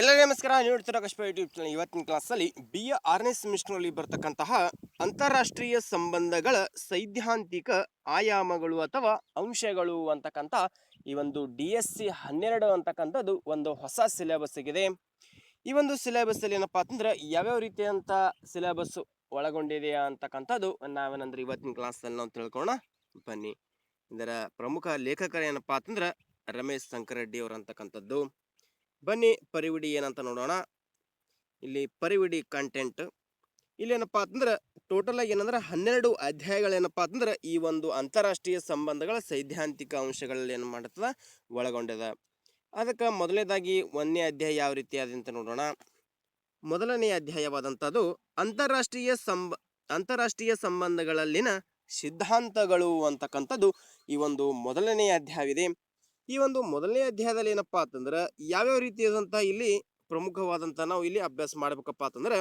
ಎಲ್ಲರಿಗೂ ನಮಸ್ಕಾರ. ನೋಡ್ತಿರೋ ಕಷ್ಟ ಯೂಟ್ಯೂಬ್ ಚಾನಲ್ ಇವತ್ತಿನ ಕ್ಲಾಸಲ್ಲಿ ಬಿ ಎ ಆರನೇ ಸೆಮಿಸ್ಟರ್ನಲ್ಲಿ ಬರ್ತಕ್ಕಂತಹ ಅಂತಾರಾಷ್ಟ್ರೀಯ ಸಂಬಂಧಗಳ ಸೈದ್ಧಾಂತಿಕ ಆಯಾಮಗಳು ಅಥವಾ ಅಂಶಗಳು ಅಂತಕ್ಕಂಥ ಈ ಒಂದು ಡಿ ಎಸ್ ಸಿ ಹನ್ನೆರಡು ಅಂತಕ್ಕಂಥದ್ದು ಒಂದು ಹೊಸ ಸಿಲೆಬಸ್ ಆಗಿದೆ ಈ ಒಂದು ಸಿಲೆಬಸ್ಸಲ್ಲಿ ಏನಪ್ಪ ಅಂತಂದ್ರೆ ಯಾವ್ಯಾವ ರೀತಿಯಂಥ ಸಿಲೆಬಸ್ಸು ಒಳಗೊಂಡಿದೆಯಾ ಅಂತಕ್ಕಂಥದ್ದು ನಾವೇನಂದ್ರೆ ಇವತ್ತಿನ ಕ್ಲಾಸಲ್ಲಿ ನಾವು ತಿಳ್ಕೊಳ್ಳೋಣ ಬನ್ನಿ. ಇದರ ಪ್ರಮುಖ ಲೇಖಕರ ಏನಪ್ಪ ಅಂತಂದ್ರೆ ರಮೇಶ್ ಶಂಕರರೆಡ್ಡಿ ಅವರು ಅಂತಕ್ಕಂಥದ್ದು. ಬನ್ನಿ ಪರಿವಿಡಿ ಏನಂತ ನೋಡೋಣ. ಇಲ್ಲಿ ಪರಿವಿಡಿ ಕಂಟೆಂಟ್ ಇಲ್ಲೇನಪ್ಪ ಅಂತಂದ್ರೆ ಆಗಿ ಏನಂದ್ರೆ ಹನ್ನೆರಡು ಅಧ್ಯಾಯಗಳೇನಪ್ಪ ಅಂತಂದ್ರೆ ಈ ಒಂದು ಅಂತಾರಾಷ್ಟ್ರೀಯ ಸಂಬಂಧಗಳ ಸೈದ್ಧಾಂತಿಕ ಅಂಶಗಳಲ್ಲಿ ಏನು ಮಾಡ್ತದೆ? ಒಳಗೊಂಡಿದೆ. ಅದಕ್ಕೆ ಮೊದಲನೇದಾಗಿ ಒಂದನೇ ಅಧ್ಯಾಯ ಯಾವ ರೀತಿ ಅದ ಅಂತ ನೋಡೋಣ. ಮೊದಲನೇ ಅಧ್ಯಾಯವಾದಂಥದ್ದು ಅಂತಾರಾಷ್ಟ್ರೀಯ ಸಂಬ, ಅಂತಾರಾಷ್ಟ್ರೀಯ ಸಂಬಂಧಗಳಲ್ಲಿನ ಸಿದ್ಧಾಂತಗಳು ಅಂತಕ್ಕಂಥದ್ದು ಈ ಒಂದು ಮೊದಲನೇ ಅಧ್ಯಾಯವಿದೆ. ಈ ಒಂದು ಮೊದಲನೇ ಅಧ್ಯಾಯದಲ್ಲಿ ಏನಪ್ಪಾ ಅಂತಂದ್ರೆ, ಯಾವ್ಯಾವ ರೀತಿಯಾದಂತಹ ಇಲ್ಲಿ ಪ್ರಮುಖವಾದಂಥ ನಾವು ಇಲ್ಲಿ ಅಭ್ಯಾಸ ಮಾಡ್ಬೇಕಪ್ಪ ಅಂತಂದ್ರೆ,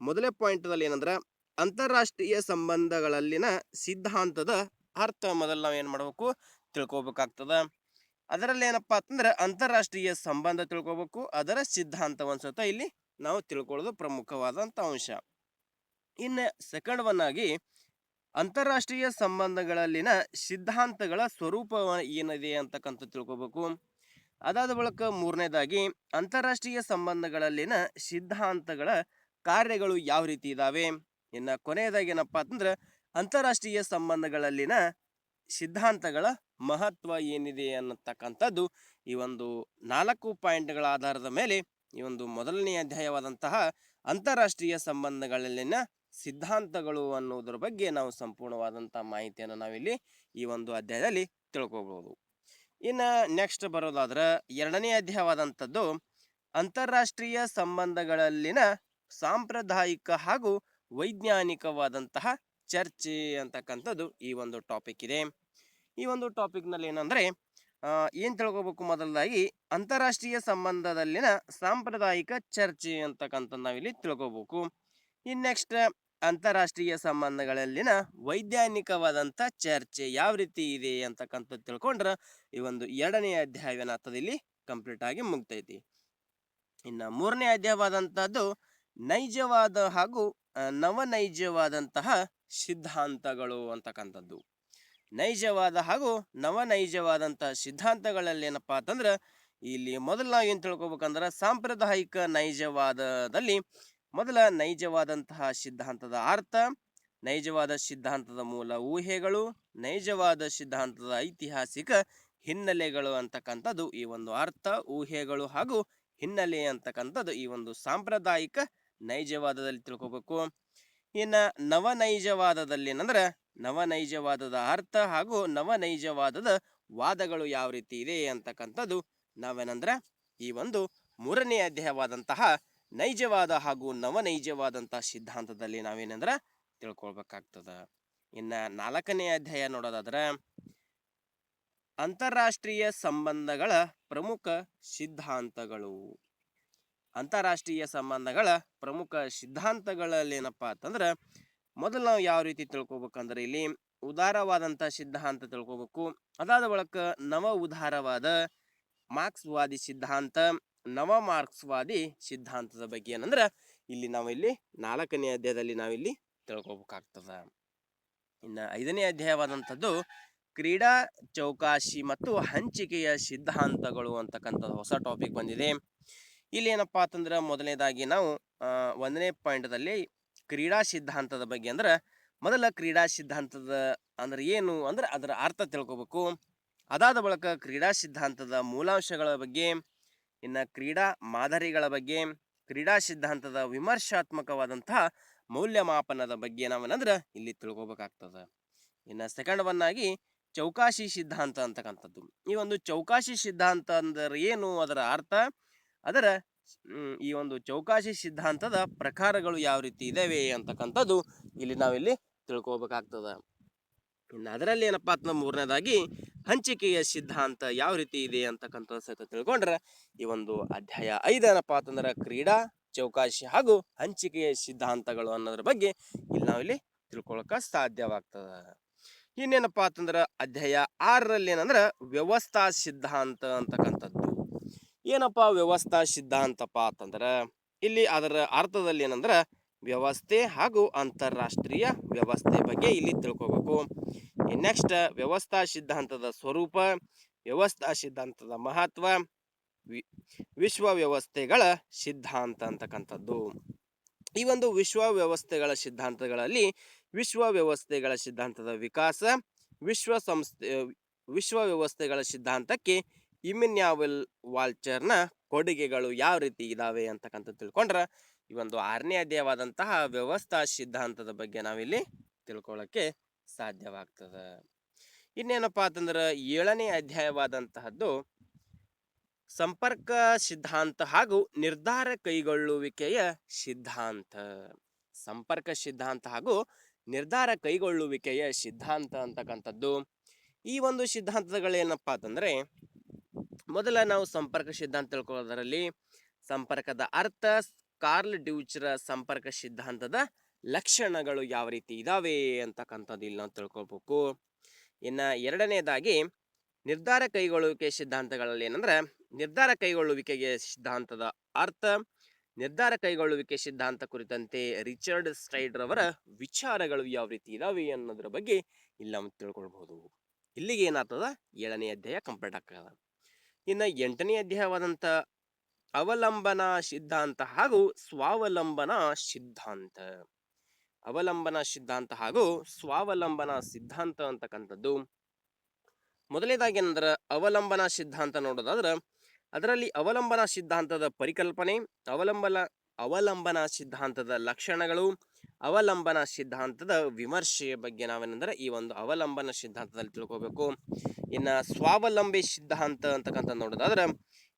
ಮೊದಲೇ ಪಾಯಿಂಟ್ದಲ್ಲಿ ಏನಂದ್ರೆ, ಅಂತಾರಾಷ್ಟ್ರೀಯ ಸಂಬಂಧಗಳಲ್ಲಿನ ಸಿದ್ಧಾಂತದ ಅರ್ಥ ಮೊದಲು ನಾವು ಏನು ಮಾಡ್ಬೇಕು? ತಿಳ್ಕೊಬೇಕಾಗ್ತದ. ಅದರಲ್ಲಿ ಏನಪ್ಪಾ ಅಂತಂದ್ರೆ, ಅಂತಾರಾಷ್ಟ್ರೀಯ ಸಂಬಂಧ ತಿಳ್ಕೊಬೇಕು, ಅದರ ಸಿದ್ಧಾಂತವನ್ನು ಸಹಿತ ಇಲ್ಲಿ ನಾವು ತಿಳ್ಕೊಳ್ಳೋದು ಪ್ರಮುಖವಾದಂಥ ಅಂಶ. ಇನ್ನು ಸೆಕೆಂಡ್ ಒನ್ ಆಗಿ ಅಂತಾರಾಷ್ಟ್ರೀಯ ಸಂಬಂಧಗಳಲ್ಲಿನ ಸಿದ್ಧಾಂತಗಳ ಸ್ವರೂಪ ಏನಿದೆ ಅಂತಕ್ಕಂಥ ತಿಳ್ಕೊಬೇಕು. ಅದಾದ ಬಳಿಕ ಮೂರನೇದಾಗಿ, ಅಂತಾರಾಷ್ಟ್ರೀಯ ಸಂಬಂಧಗಳಲ್ಲಿನ ಸಿದ್ಧಾಂತಗಳ ಕಾರ್ಯಗಳು ಯಾವ ರೀತಿ ಇದ್ದಾವೆ ಇನ್ನು ಕೊನೆಯದಾಗಿ ಏನಪ್ಪ ಅಂತಂದ್ರೆ, ಅಂತಾರಾಷ್ಟ್ರೀಯ ಸಂಬಂಧಗಳಲ್ಲಿನ ಸಿದ್ಧಾಂತಗಳ ಮಹತ್ವ ಏನಿದೆ ಅನ್ನತಕ್ಕಂಥದ್ದು ಈ ಒಂದು ನಾಲ್ಕು ಪಾಯಿಂಟ್ಗಳ ಆಧಾರದ ಮೇಲೆ ಈ ಒಂದು ಮೊದಲನೇ ಅಧ್ಯಾಯವಾದಂತಹ ಅಂತಾರಾಷ್ಟ್ರೀಯ ಸಂಬಂಧಗಳಲ್ಲಿನ ಸಿದ್ಧಾಂತಗಳು ಅನ್ನೋದ್ರ ಬಗ್ಗೆ ನಾವು ಸಂಪೂರ್ಣವಾದಂಥ ಮಾಹಿತಿಯನ್ನು ನಾವಿಲ್ಲಿ ಈ ಒಂದು ಅಧ್ಯಾಯದಲ್ಲಿ ತಿಳ್ಕೊಬಹುದು ಇನ್ನು ನೆಕ್ಸ್ಟ್ ಬರೋದಾದ್ರೆ ಎರಡನೇ ಅಧ್ಯಾಯವಾದಂಥದ್ದು, ಅಂತಾರಾಷ್ಟ್ರೀಯ ಸಂಬಂಧಗಳಲ್ಲಿನ ಸಾಂಪ್ರದಾಯಿಕ ಹಾಗೂ ವೈಜ್ಞಾನಿಕವಾದಂತಹ ಚರ್ಚೆ ಅಂತಕ್ಕಂಥದ್ದು ಈ ಒಂದು ಟಾಪಿಕ್ ಇದೆ. ಈ ಒಂದು ಟಾಪಿಕ್ನಲ್ಲಿ ಏನಂದರೆ ಏನು ತಿಳ್ಕೊಬೇಕು ಮೊದಲದಾಗಿ, ಅಂತಾರಾಷ್ಟ್ರೀಯ ಸಂಬಂಧದಲ್ಲಿನ ಸಾಂಪ್ರದಾಯಿಕ ಚರ್ಚೆ ಅಂತಕ್ಕಂಥದ್ದು ನಾವಿಲ್ಲಿ ತಿಳ್ಕೊಬೇಕು. ಇನ್ನು ನೆಕ್ಸ್ಟ್ ಅಂತಾರಾಷ್ಟ್ರೀಯ ಸಂಬಂಧಗಳಲ್ಲಿನ ವೈಜ್ಞಾನಿಕವಾದಂಥ ಚರ್ಚೆ ಯಾವ ರೀತಿ ಇದೆ ಅಂತಕ್ಕಂಥದ್ದು ತಿಳ್ಕೊಂಡ್ರೆ ಈ ಒಂದು ಎರಡನೇ ಅಧ್ಯಾಯವೇನಾಗ್ತದೆ ಇಲ್ಲಿ ಕಂಪ್ಲೀಟ್ ಆಗಿ ಮುಗ್ತೈತಿ. ಇನ್ನು ಮೂರನೇ ಅಧ್ಯಾಯವಾದಂಥದ್ದು ನೈಜವಾದ ಹಾಗೂ ನವನೈಜವಾದಂತಹ ಸಿದ್ಧಾಂತಗಳು ಅಂತಕ್ಕಂಥದ್ದು. ನೈಜವಾದ ಹಾಗೂ ನವನೈಜವಾದಂತಹ ಸಿದ್ಧಾಂತಗಳಲ್ಲಿ ಏನಪ್ಪ ಅಂತಂದ್ರೆ ಇಲ್ಲಿ ಮೊದಲು ನಾವು ಏನು ತಿಳ್ಕೊಬೇಕಂದ್ರೆ ಸಾಂಪ್ರದಾಯಿಕ ನೈಜವಾದದಲ್ಲಿ ಮೊದಲ ನೈಜವಾದಂತಹ ಸಿದ್ಧಾಂತದ ಅರ್ಥ, ನೈಜವಾದ ಸಿದ್ಧಾಂತದ ಮೂಲ ಊಹೆಗಳು, ನೈಜವಾದ ಸಿದ್ಧಾಂತದ ಐತಿಹಾಸಿಕ ಹಿನ್ನೆಲೆಗಳು ಅಂತಕ್ಕಂಥದ್ದು ಈ ಒಂದು ಅರ್ಥ, ಊಹೆಗಳು ಹಾಗೂ ಹಿನ್ನೆಲೆ ಅಂತಕ್ಕಂಥದ್ದು ಈ ಒಂದು ಸಾಂಪ್ರದಾಯಿಕ ನೈಜವಾದದಲ್ಲಿ ತಿಳ್ಕೊಬೇಕು. ಇನ್ನು ನವನೈಜವಾದದಲ್ಲಿ ಏನಂದ್ರೆ ನವನೈಜವಾದದ ಅರ್ಥ ಹಾಗೂ ನವನೈಜವಾದದ ವಾದಗಳು ಯಾವ ರೀತಿ ಇದೆ ಅಂತಕ್ಕಂಥದ್ದು ನಾವೇನಂದ್ರೆ, ಈ ಒಂದು ಮೂರನೇ ಅಧ್ಯಾಯವಾದಂತಹ ನೈಜವಾದ ಹಾಗೂ ನವನೈಜವಾದಂಥ ಸಿದ್ಧಾಂತದಲ್ಲಿ ನಾವೇನಂದ್ರೆ ತಿಳ್ಕೊಳ್ಬೇಕಾಗ್ತದೆ. ಇನ್ನು ನಾಲ್ಕನೇ ಅಧ್ಯಾಯ ನೋಡೋದಾದ್ರೆ, ಅಂತಾರಾಷ್ಟ್ರೀಯ ಸಂಬಂಧಗಳ ಪ್ರಮುಖ ಸಿದ್ಧಾಂತಗಳು. ಅಂತಾರಾಷ್ಟ್ರೀಯ ಸಂಬಂಧಗಳ ಪ್ರಮುಖ ಸಿದ್ಧಾಂತಗಳಲ್ಲಿ ಏನಪ್ಪ ಅಂತಂದ್ರೆ, ಮೊದಲು ನಾವು ಯಾವ ರೀತಿ ತಿಳ್ಕೊಬೇಕಂದ್ರೆ ಇಲ್ಲಿ ಉದಾರವಾದಂಥ ಸಿದ್ಧಾಂತ ತಿಳ್ಕೊಬೇಕು. ಅದಾದ ಬಳಿಕ ನವ ಉದಾರವಾದ ಮಾರ್ಕ್ಸ್ವಾದಿ ಸಿದ್ಧಾಂತ ನವ ಮಾರ್ಕ್ಸ್ವಾದಿ ಸಿದ್ಧಾಂತದ ಬಗ್ಗೆ ಏನಂದ್ರೆ, ಇಲ್ಲಿ ನಾವಿಲ್ಲಿ ನಾಲ್ಕನೇ ಅಧ್ಯಾಯದಲ್ಲಿ ನಾವಿಲ್ಲಿ ತಿಳ್ಕೊಬೇಕಾಗ್ತದ. ಇನ್ನು ಐದನೇ ಅಧ್ಯಾಯವಾದಂಥದ್ದು, ಕ್ರೀಡಾ ಚೌಕಾಶಿ ಮತ್ತು ಹಂಚಿಕೆಯ ಸಿದ್ಧಾಂತಗಳು ಅಂತಕ್ಕಂಥದ್ದು ಹೊಸ ಟಾಪಿಕ್ ಬಂದಿದೆ. ಇಲ್ಲಿ ಏನಪ್ಪಾ ಅಂತಂದ್ರೆ ಮೊದಲನೇದಾಗಿ ನಾವು ಒಂದನೇ ಪಾಯಿಂಟ್ದಲ್ಲಿ ಕ್ರೀಡಾ ಸಿದ್ಧಾಂತದ ಬಗ್ಗೆ ಅಂದ್ರೆ, ಮೊದಲ ಕ್ರೀಡಾ ಸಿದ್ಧಾಂತದ ಅಂದ್ರೆ ಏನು ಅಂದ್ರೆ ಅದರ ಅರ್ಥ ತಿಳ್ಕೊಬೇಕು. ಅದಾದ ಬಳಿಕ ಕ್ರೀಡಾ ಸಿದ್ಧಾಂತದ ಮೂಲಾಂಶಗಳ ಬಗ್ಗೆ ಇನ್ನು ಕ್ರೀಡಾ ಮಾದರಿಗಳ ಬಗ್ಗೆ, ಕ್ರೀಡಾ ಸಿದ್ಧಾಂತದ ವಿಮರ್ಶಾತ್ಮಕವಾದಂತಹ ಮೌಲ್ಯಮಾಪನದ ಬಗ್ಗೆ ನಾವೇನಂದ್ರೆ ಇಲ್ಲಿ ತಿಳ್ಕೊಬೇಕಾಗ್ತದೆ. ಇನ್ನು ಸೆಕೆಂಡ್ ಒನ್ ಆಗಿ ಚೌಕಾಶಿ ಸಿದ್ಧಾಂತ ಅಂತಕ್ಕಂಥದ್ದು ಈ ಒಂದು ಚೌಕಾಶಿ ಸಿದ್ಧಾಂತ ಅಂದರೆ ಏನು ಅದರ ಅರ್ಥ? ಅದರ ಈ ಒಂದು ಚೌಕಾಶಿ ಸಿದ್ಧಾಂತದ ಪ್ರಕಾರಗಳು ಯಾವ ರೀತಿ ಇದಾವೆ ಅಂತಕ್ಕಂಥದ್ದು ಇಲ್ಲಿ ನಾವಿಲ್ಲಿ ತಿಳ್ಕೊಬೇಕಾಗ್ತದ. ಇನ್ನು ಅದರಲ್ಲಿ ಏನಪ್ಪ ಅಂತ ಮೂರನೇದಾಗಿ ಹಂಚಿಕೆಯ ಸಿದ್ಧಾಂತ ಯಾವ ರೀತಿ ಇದೆ ಅಂತಕ್ಕಂಥದ್ದು ಸಹಿತ ತಿಳ್ಕೊಂಡ್ರೆ ಈ ಒಂದು ಅಧ್ಯಾಯ ಐದೇನಪ್ಪ ಅಂತಂದ್ರೆ ಕ್ರೀಡಾ ಚೌಕಾಶಿ ಹಾಗೂ ಹಂಚಿಕೆಯ ಸಿದ್ಧಾಂತಗಳು ಅನ್ನೋದ್ರ ಬಗ್ಗೆ ಇಲ್ಲಿ ನಾವಿಲ್ಲಿ ತಿಳ್ಕೊಳಕ್ಕೆ ಸಾಧ್ಯವಾಗ್ತದೆ. ಇನ್ನೇನಪ್ಪ ಅಂತಂದ್ರೆ ಅಧ್ಯಾಯ ಆರರಲ್ಲಿ ಏನಂದ್ರೆ ವ್ಯವಸ್ಥಾ ಸಿದ್ಧಾಂತ ಅಂತಕ್ಕಂಥದ್ದು. ಏನಪ್ಪ ವ್ಯವಸ್ಥಾ ಸಿದ್ಧಾಂತಪ್ಪ ಅಂತಂದ್ರೆ ಇಲ್ಲಿ ಅದರ ಅರ್ಥದಲ್ಲಿ ಏನಂದ್ರೆ ವ್ಯವಸ್ಥೆ ಹಾಗೂ ಅಂತಾರಾಷ್ಟ್ರೀಯ ವ್ಯವಸ್ಥೆ ಬಗ್ಗೆ ಇಲ್ಲಿ ತಿಳ್ಕೊಬೇಕು. ನೆಕ್ಸ್ಟ್ ವ್ಯವಸ್ಥಾ ಸಿದ್ಧಾಂತದ ಸ್ವರೂಪ, ವ್ಯವಸ್ಥಾ ಸಿದ್ಧಾಂತದ ಮಹತ್ವ ವಿಶ್ವ ವ್ಯವಸ್ಥೆಗಳ ಸಿದ್ಧಾಂತ ಅಂತಕ್ಕಂಥದ್ದು. ಈ ಒಂದು ವಿಶ್ವ ವ್ಯವಸ್ಥೆಗಳ ಸಿದ್ಧಾಂತಗಳಲ್ಲಿ ವಿಶ್ವ ವ್ಯವಸ್ಥೆಗಳ ಸಿದ್ಧಾಂತದ ವಿಕಾಸ, ವಿಶ್ವ ಸಂಸ್ಥೆ, ವಿಶ್ವ ವ್ಯವಸ್ಥೆಗಳ ಸಿದ್ಧಾಂತಕ್ಕೆ ಇಮಿನ್ಯಾವೆಲ್ ವಾಲ್ಚರ್ನ ಕೊಡುಗೆಗಳು ಯಾವ ರೀತಿ ಇದಾವೆ ಅಂತಕ್ಕಂಥ ತಿಳ್ಕೊಂಡ್ರೆ ಈ ಒಂದು ಆರನೇ ಅಧ್ಯಾಯವಾದಂತಹ ವ್ಯವಸ್ಥಾ ಸಿದ್ಧಾಂತದ ಬಗ್ಗೆ ನಾವಿಲ್ಲಿ ತಿಳ್ಕೊಳ್ಳೋಕ್ಕೆ ಸಾಧ್ಯವಾಗ್ತದೆ. ಇನ್ನೇನಪ್ಪ ಅಂತಂದ್ರೆ ಏಳನೇ ಅಧ್ಯಾಯವಾದಂತಹದ್ದು ಸಂಪರ್ಕ ಸಿದ್ಧಾಂತ ಹಾಗೂ ನಿರ್ಧಾರ ಕೈಗೊಳ್ಳುವಿಕೆಯ ಸಿದ್ಧಾಂತ. ಸಂಪರ್ಕ ಸಿದ್ಧಾಂತ ಹಾಗೂ ನಿರ್ಧಾರ ಕೈಗೊಳ್ಳುವಿಕೆಯ ಸಿದ್ಧಾಂತ ಅಂತಕ್ಕಂಥದ್ದು. ಈ ಒಂದು ಸಿದ್ಧಾಂತಗಳೇನಪ್ಪ ಅಂತಂದ್ರೆ ಮೊದಲ ನಾವು ಸಂಪರ್ಕ ಸಿದ್ಧಾಂತ ತಿಳ್ಕೊಳ್ಳೋದರಲ್ಲಿ ಸಂಪರ್ಕದ ಅರ್ಥ ಕಾರ್ಲ್ ಡ್ಯೂಚ್ರ ಸಂಪರ್ಕ ಸಿದ್ಧಾಂತದ ಲಕ್ಷಣಗಳು ಯಾವ ರೀತಿ ಇದಾವೆ ಅಂತಕ್ಕಂಥದ್ದು ಇಲ್ಲಿ ನಾವು ತಿಳ್ಕೊಬೇಕು ಇನ್ನು ಎರಡನೇದಾಗಿ ನಿರ್ಧಾರ ಕೈಗೊಳ್ಳುವಿಕೆ ಸಿದ್ಧಾಂತಗಳಲ್ಲಿ ಏನಂದ್ರೆ, ನಿರ್ಧಾರ ಕೈಗೊಳ್ಳುವಿಕೆಗೆ ಸಿದ್ಧಾಂತದ ಅರ್ಥ, ನಿರ್ಧಾರ ಕೈಗೊಳ್ಳುವಿಕೆ ಸಿದ್ಧಾಂತ ಕುರಿತಂತೆ ರಿಚರ್ಡ್ ಸ್ಟ್ರೈಡರ್ ಅವರ ವಿಚಾರಗಳು ಯಾವ ರೀತಿ ಇದಾವೆ ಅನ್ನೋದ್ರ ಬಗ್ಗೆ ಇಲ್ಲಿ ನಾವು ತಿಳ್ಕೊಳ್ಬಹುದು ಇಲ್ಲಿಗೆ ಏನಾಗ್ತದ? ಏಳನೇ ಅಧ್ಯಾಯ ಕಂಪ್ಲೀಟ್ ಆಗ್ತದ. ಇನ್ನು ಎಂಟನೇ ಅಧ್ಯಾಯವಾದಂಥ ಅವಲಂಬನಾ ಸಿದ್ಧಾಂತ ಹಾಗೂ ಸ್ವಾವಲಂಬನಾ ಸಿದ್ಧಾಂತ. ಅವಲಂಬನಾ ಸಿದ್ಧಾಂತ ಹಾಗೂ ಸ್ವಾವಲಂಬನಾ ಸಿದ್ಧಾಂತ ಅಂತಕ್ಕಂಥದ್ದು. ಮೊದಲನೇದಾಗಿ ಏನಂದ್ರೆ ಅವಲಂಬನಾ ಸಿದ್ಧಾಂತ ನೋಡೋದಾದ್ರೆ ಅದರಲ್ಲಿ ಅವಲಂಬನಾ ಸಿದ್ಧಾಂತದ ಪರಿಕಲ್ಪನೆ ಅವಲಂಬನ ಅವಲಂಬನಾ ಸಿದ್ಧಾಂತದ ಲಕ್ಷಣಗಳು, ಅವಲಂಬನಾ ಸಿದ್ಧಾಂತದ ವಿಮರ್ಶೆಯ ಬಗ್ಗೆ ನಾವೇನಂದ್ರೆ ಈ ಒಂದು ಅವಲಂಬನ ಸಿದ್ಧಾಂತದಲ್ಲಿ ತಿಳ್ಕೋಬೇಕು. ಇನ್ನು ಸ್ವಾವಲಂಬಿ ಸಿದ್ಧಾಂತ ಅಂತಕ್ಕಂಥ ನೋಡೋದಾದ್ರೆ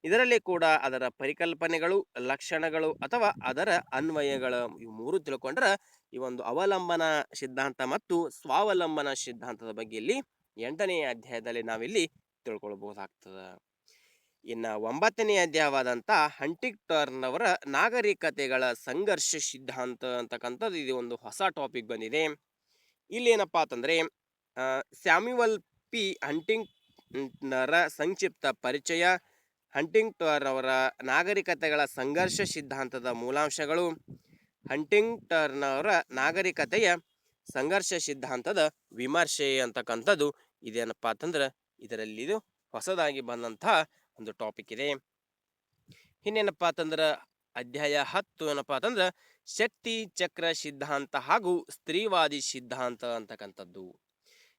ಇದರಲ್ಲಿ ಕೂಡ ಅದರ ಪರಿಕಲ್ಪನೆಗಳು, ಲಕ್ಷಣಗಳು ಅಥವಾ ಅದರ ಅನ್ವಯಗಳು ಇವು ಮೂರು ತಿಳ್ಕೊಂಡ್ರೆ ಈ ಒಂದು ಅವಲಂಬನ ಸಿದ್ಧಾಂತ ಮತ್ತು ಸ್ವಾವಲಂಬನ ಸಿದ್ಧಾಂತದ ಬಗ್ಗೆ ಇಲ್ಲಿ ಎಂಟನೆಯ ಅಧ್ಯಾಯದಲ್ಲಿ ನಾವಿಲ್ಲಿ ತಿಳ್ಕೊಳ್ಬಹುದಾಗ್ತದೆ. ಇನ್ನು ಒಂಬತ್ತನೇ ಅಧ್ಯಾಯವಾದಂಥ ಹಂಟಿಕ್ ಟರ್ನ್ ಅವರ ನಾಗರಿಕತೆಗಳ ಸಂಘರ್ಷ ಸಿದ್ಧಾಂತ ಅಂತಕ್ಕಂಥದ್ದು ಇದು ಒಂದು ಹೊಸ ಟಾಪಿಕ್ ಬಂದಿದೆ. ಇಲ್ಲೇನಪ್ಪ ಅಂತಂದರೆ ಸ್ಯಾಮ್ಯುವಲ್ ಪಿ ಹಂಟಿಂಗ್ ನರ ಸಂಕ್ಷಿಪ್ತ ಪರಿಚಯ ಹಂಟಿಂಗ್ ಟರ್ ಅವರ ನಾಗರಿಕತೆಗಳ ಸಂಘರ್ಷ ಸಿದ್ಧಾಂತದ ಮೂಲಾಂಶಗಳು. ಹಂಟಿಂಗ್ ಟರ್ನ್ ಅವರ ನಾಗರಿಕತೆಯ ಸಂಘರ್ಷ ಸಿದ್ಧಾಂತದ ವಿಮರ್ಶೆ ಅಂತಕ್ಕಂಥದ್ದು ಇದೇನಪ್ಪ ಅಂತಂದ್ರೆ ಇದರಲ್ಲಿ ಇದು ಹೊಸದಾಗಿ ಬಂದಂತಹ ಒಂದು ಟಾಪಿಕ್ ಇದೆ. ಇನ್ನೇನಪ್ಪ ಅಂತಂದ್ರೆ ಅಧ್ಯಾಯ ಹತ್ತು ಏನಪ್ಪಾ ಅಂತಂದ್ರೆ ಶಕ್ತಿ, ಚಕ್ರ ಸಿದ್ಧಾಂತ ಹಾಗೂ ಸ್ತ್ರೀವಾದಿ ಸಿದ್ಧಾಂತ ಅಂತಕ್ಕಂಥದ್ದು.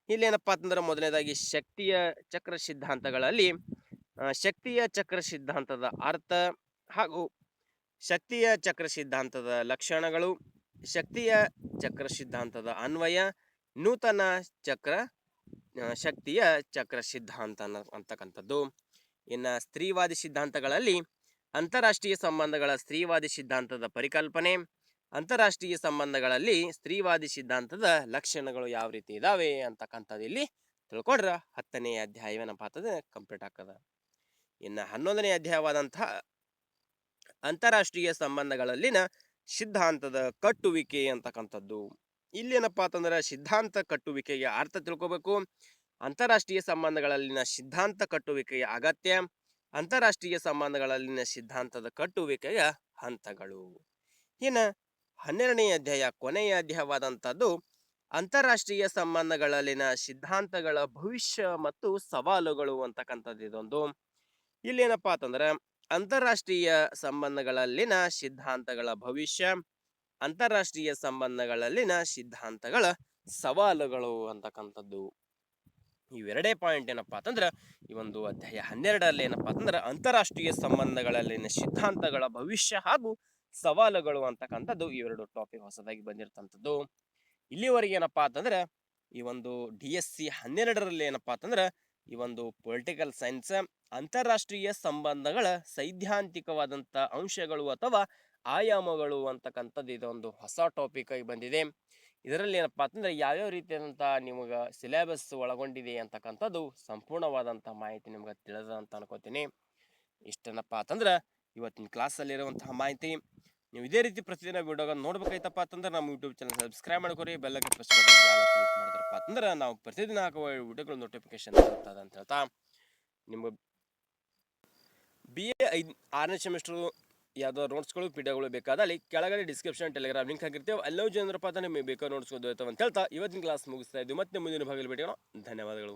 ಇಲ್ಲೇನಪ್ಪ ಅಂತಂದ್ರೆ ಮೊದಲನೇದಾಗಿ ಶಕ್ತಿಯ, ಚಕ್ರ ಸಿದ್ಧಾಂತಗಳಲ್ಲಿ ಶಕ್ತಿಯ ಚಕ್ರ ಸಿದ್ಧಾಂತದ ಅರ್ಥ ಹಾಗೂ ಶಕ್ತಿಯ ಚಕ್ರ ಸಿದ್ಧಾಂತದ ಲಕ್ಷಣಗಳು, ಶಕ್ತಿಯ ಚಕ್ರ ಸಿದ್ಧಾಂತದ ಅನ್ವಯ, ನೂತನ ಚಕ್ರ ಶಕ್ತಿಯ ಚಕ್ರ ಸಿದ್ಧಾಂತ ಅಂತಕ್ಕಂಥದ್ದು. ಇನ್ನು ಸ್ತ್ರೀವಾದಿ ಸಿದ್ಧಾಂತಗಳಲ್ಲಿ ಅಂತಾರಾಷ್ಟ್ರೀಯ ಸಂಬಂಧಗಳ ಸ್ತ್ರೀವಾದಿ ಸಿದ್ಧಾಂತದ ಪರಿಕಲ್ಪನೆ, ಅಂತಾರಾಷ್ಟ್ರೀಯ ಸಂಬಂಧಗಳಲ್ಲಿ ಸ್ತ್ರೀವಾದಿ ಸಿದ್ಧಾಂತದ ಲಕ್ಷಣಗಳು ಯಾವ ರೀತಿ ಇದಾವೆ ಅಂತಕ್ಕಂಥದ್ದು ಇಲ್ಲಿ ತಿಳ್ಕೊಂಡ್ರೆ ಹತ್ತನೇ ಅಧ್ಯಾಯವನ್ನ ಅಂತಂದ್ರೆ ಕಂಪ್ಲೀಟ್ ಆಗ್ತದ. ಇನ್ನು ಹನ್ನೊಂದನೇ ಅಧ್ಯಾಯವಾದಂತಹ ಅಂತಾರಾಷ್ಟ್ರೀಯ ಸಂಬಂಧಗಳಲ್ಲಿನ ಸಿದ್ಧಾಂತದ ಕಟ್ಟುವಿಕೆ ಅಂತಕ್ಕಂಥದ್ದು. ಇಲ್ಲೇನಪ್ಪ ಅಂತಂದ್ರೆ ಸಿದ್ಧಾಂತ ಕಟ್ಟುವಿಕೆಯ ಅರ್ಥ ತಿಳ್ಕೋಬೇಕು. ಅಂತಾರಾಷ್ಟ್ರೀಯ ಸಂಬಂಧಗಳಲ್ಲಿನ ಸಿದ್ಧಾಂತ ಕಟ್ಟುವಿಕೆಯ ಅಗತ್ಯ, ಅಂತಾರಾಷ್ಟ್ರೀಯ ಸಂಬಂಧಗಳಲ್ಲಿನ ಸಿದ್ಧಾಂತದ ಕಟ್ಟುವಿಕೆಯ ಹಂತಗಳು. ಇನ್ನು ಹನ್ನೆರಡನೇ ಅಧ್ಯಾಯ, ಕೊನೆಯ ಅಧ್ಯಾಯವಾದಂಥದ್ದು ಅಂತಾರಾಷ್ಟ್ರೀಯ ಸಂಬಂಧಗಳಲ್ಲಿನ ಸಿದ್ಧಾಂತಗಳ ಭವಿಷ್ಯ ಮತ್ತು ಸವಾಲುಗಳು ಅಂತಕ್ಕಂಥದ್ದು ಇದೊಂದು. ಇಲ್ಲೇನಪ್ಪ ಅಂತಂದ್ರೆ, ಅಂತಾರಾಷ್ಟ್ರೀಯ ಸಂಬಂಧಗಳಲ್ಲಿನ ಸಿದ್ಧಾಂತಗಳ ಭವಿಷ್ಯ, ಅಂತಾರಾಷ್ಟ್ರೀಯ ಸಂಬಂಧಗಳಲ್ಲಿನ ಸಿದ್ಧಾಂತಗಳ ಸವಾಲುಗಳು ಅಂತಕ್ಕಂಥದ್ದು. ಇವೆರಡೇ ಪಾಯಿಂಟ್ ಏನಪ್ಪಾ ಅಂತಂದ್ರೆ, ಈ ಒಂದು ಅಧ್ಯಾಯ ಹನ್ನೆರಡರಲ್ಲಿ ಏನಪ್ಪಾ ಅಂತಂದ್ರೆ, ಅಂತಾರಾಷ್ಟ್ರೀಯ ಸಂಬಂಧಗಳಲ್ಲಿನ ಸಿದ್ಧಾಂತಗಳ ಭವಿಷ್ಯ ಹಾಗೂ ಸವಾಲುಗಳು ಅಂತಕ್ಕಂಥದ್ದು ಇವೆರಡು ಟಾಪಿಕ್ ಹೊಸದಾಗಿ ಬಂದಿರ್ತಂಥದ್ದು. ಇಲ್ಲಿವರೆಗೆ ಏನಪ್ಪಾ ಅಂತಂದ್ರೆ, ಈ ಒಂದು ಡಿ ಎಸ್ ಸಿ ಹನ್ನೆರಡರಲ್ಲಿ ಏನಪ್ಪಾ ಅಂತಂದ್ರೆ ಈ ಒಂದು ಪೊಲಿಟಿಕಲ್ ಸೈನ್ಸ್, ಅಂತಾರಾಷ್ಟ್ರೀಯ ಸಂಬಂಧಗಳ ಸೈದ್ಧಾಂತಿಕವಾದಂಥ ಅಂಶಗಳು ಅಥವಾ ಆಯಾಮಗಳು ಅಂತಕ್ಕಂಥದ್ದು ಇದೊಂದು ಹೊಸ ಟಾಪಿಕ್ ಆಗಿ ಬಂದಿದೆ. ಇದರಲ್ಲಿ ಏನಪ್ಪ ಅಂತಂದರೆ ಯಾವ್ಯಾವ ರೀತಿಯಾದಂಥ ನಿಮಗೆ ಸಿಲೆಬಸ್ ಒಳಗೊಂಡಿದೆ ಅಂತಕ್ಕಂಥದ್ದು ಸಂಪೂರ್ಣವಾದಂಥ ಮಾಹಿತಿ ನಿಮ್ಗೆ ತಿಳಿದ ಅಂತ ಅನ್ಕೋತೀನಿ. ಇಷ್ಟೇನಪ್ಪ ಅಂತಂದ್ರೆ ಇವತ್ತಿನ ಕ್ಲಾಸಲ್ಲಿರುವಂತಹ ಮಾಹಿತಿ. ನೀವು ಇದೇ ರೀತಿ ಪ್ರತಿದಿನ ವಿಡಿಯೋಗ ನೋಡ್ಬೇಕಾಯ್ತಪ್ಪ ಅಂತಂದ್ರೆ ನಮ್ಮ ಯೂಟ್ಯೂಬ್ ಚಾನಲ್ ಸಬ್ಸ್ಕ್ರೈಬ್ ಮಾಡ್ಕೊರಿ ಬೆಲ್ಲಕ್ಕೆ ಪ್ರೆಸ್ ಮಾಡಿದ್ರಪ್ಪ ಅಂತಂದ್ರೆ ನಾವು ಪ್ರತಿದಿನ ಹಾಕುವ ವಿಡಿಯೋಗಳ ನೋಟಿಫಿಕೇಶನ್ ಬರ್ತದೆ ಅಂತ ಹೇಳ್ತಾ ನಿಮ್ಗೆ ಬಿ ಎ ಐದು ಆರನೇ ಸೆಮಿಸ್ಟ್ರು ಯಾವುದೋ ನೋಟ್ಸ್ಗಳು ಪಿ ಡಿಗಳು ಬೇಕಾದಲ್ಲಿ ಕೆಳಗಡೆ ಡಿಸ್ಕ್ರಿಪ್ಷನ್ ಟೆಲಿಗ್ರಾಮ್ ಲಿಂಕ್ ಹಾಕಿರ್ತೇವೆ. ಎಲ್ಲವೂ ಜನರ ಅಂತ ನಿಮಗೆ ಬೇಕಾದ ನೋಟ್ಸ್ಗಳು ಅಂತ ಹೇಳ್ತಾ ಇವತ್ತಿನ ಕ್ಲಾಸ್ ಮುಗಿಸ್ತಾ ಇದ್ದೀವಿ ಮತ್ತೆ ಮುಂದಿನ ಭಾಗದಲ್ಲಿ ಭೇಟಿಗಳು ಧನ್ಯವಾದಗಳು.